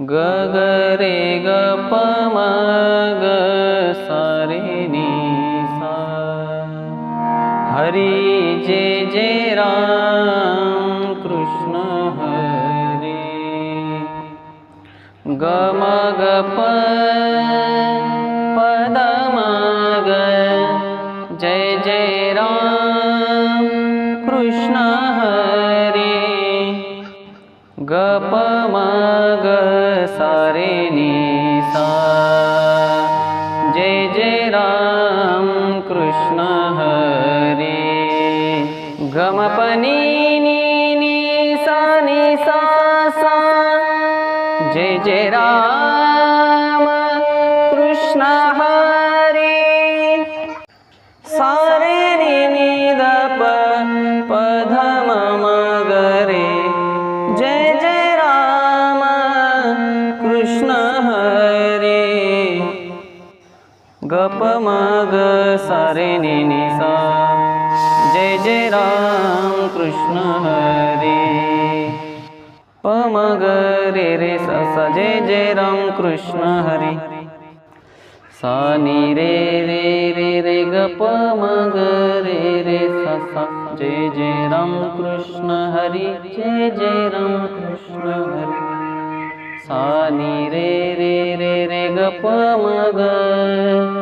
ग रे ग प म ग सा रे नि हरि जय जय राम, कृष्ण हरे। ग म ग प द म ग जय जय राम, कृष्ण हरे। ग प म ग सा। रे नि सा जय राम कृष्ण हरे। ग म प नि नि नि सा। नि सा सा जय जय राम कृष्ण ग प म ग सा रे नि नि सा जय जय राम कृष्ण हरे। प म ग रे रे सा जय जय राम कृष्ण हरे। सा नि रे रे रे रे प म ग रे रे सा जय जय राम कृष्ण हरि। जय जय राम कृष्ण हरि। सा नि रे रे रे रे ग प म ग